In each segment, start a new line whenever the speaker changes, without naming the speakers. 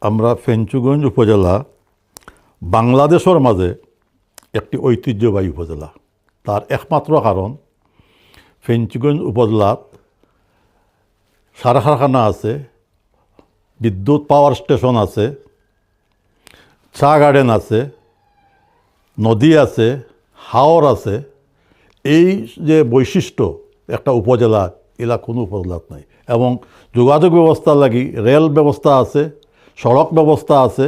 আমরা ফেঞ্চুগঞ্জ উপজেলা, বাংলাদেশের মাঝে একটি ঐতিহ্যবাহী উপজেলা। তার একমাত্র কারণ, ফেঞ্চুগঞ্জ উপজেলাত সারা কারখানা আছে, বিদ্যুৎ পাওয়ার স্টেশন আছে, চা গার্ডেন আছে, নদী আছে, হাওর আছে। এই যে বৈশিষ্ট্য, একটা উপজেলা, এলা কোনো উপজেলাত নাই। এবং যোগাযোগ ব্যবস্থা লাগি রেল ব্যবস্থা আছে সড়ক ব্যবস্থা আছে,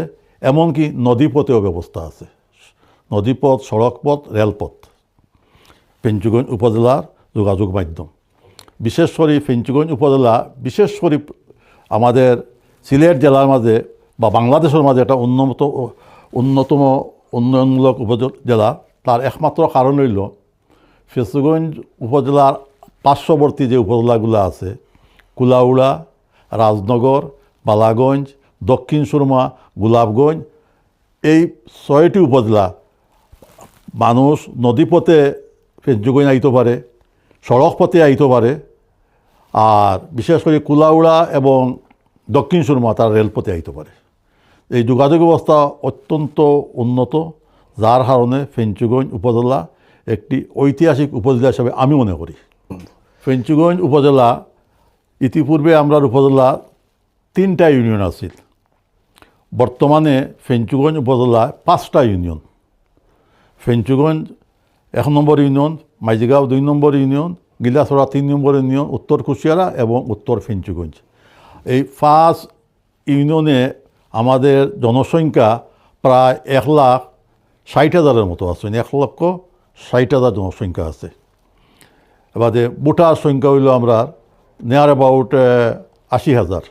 এমনকি নদীপথেও ব্যবস্থা আছে। নদীপথ, সড়কপথ, রেলপথ। পেঞ্চুগঞ্জ উপজেলার যোগাযোগ মাধ্যম। বিশেষ করে পেঞ্চুগঞ্জ উপজেলা, বিশেষ করে আমাদের সিলেট জেলার মাঝে বা বাংলাদেশের মাঝে একটা উন্নত অন্যতম উন্নয়নমূলক উপজেলা তার একমাত্র কারণ হইল ফেসুগঞ্জ উপজেলার পার্শ্ববর্তী যে উপজেলাগুলো আছে, কুলাউড়া, রাজনগর, বালাগঞ্জ দক্ষিণ সুরমা, গোলাপগঞ্জ, এই ছয়টি উপজেলা মানুষ নদীপথে ফেঞ্চুগঞ্জ আইতে পারে সড়ক পথে আইতে পারে, আর বিশেষ করে কুলাউড়া এবং দক্ষিণ সুরমা তার রেলপথে আইতে পারে। এই যোগাযোগ ব্যবস্থা অত্যন্ত উন্নত, যার কারণে ফেঞ্চুগঞ্জ উপজেলা একটি ঐতিহাসিক উপজেলা হিসাবে আমি মনে করি। ফেঞ্চুগঞ্জ উপজেলা, ইতিপূর্বে আমরা উপজেলা তিনটা ইউনিয়ন আছিল। বর্তমানে ফেঞ্চুগঞ্জ উপজেলায় পাঁচটা ইউনিয়ন। ফেঞ্চুগঞ্জ এক নম্বর ইউনিয়ন, মাইজিগাঁও দুই নম্বর ইউনিয়ন গিলাছড়া তিন নম্বর ইউনিয়ন, উত্তর কুশিয়ারা এবং উত্তর ফেঞ্চুগঞ্জ। এই পাঁচ ইউনিয়নে আমাদের জনসংখ্যা প্রায় এক লাখ ষাট হাজারের মতো আছে, এক লক্ষ ষাট হাজার জনসংখ্যা আছে। এবারে ভোটার সংখ্যা হইল আমরা নিয়ার অ্যাবাউট আশি হাজার।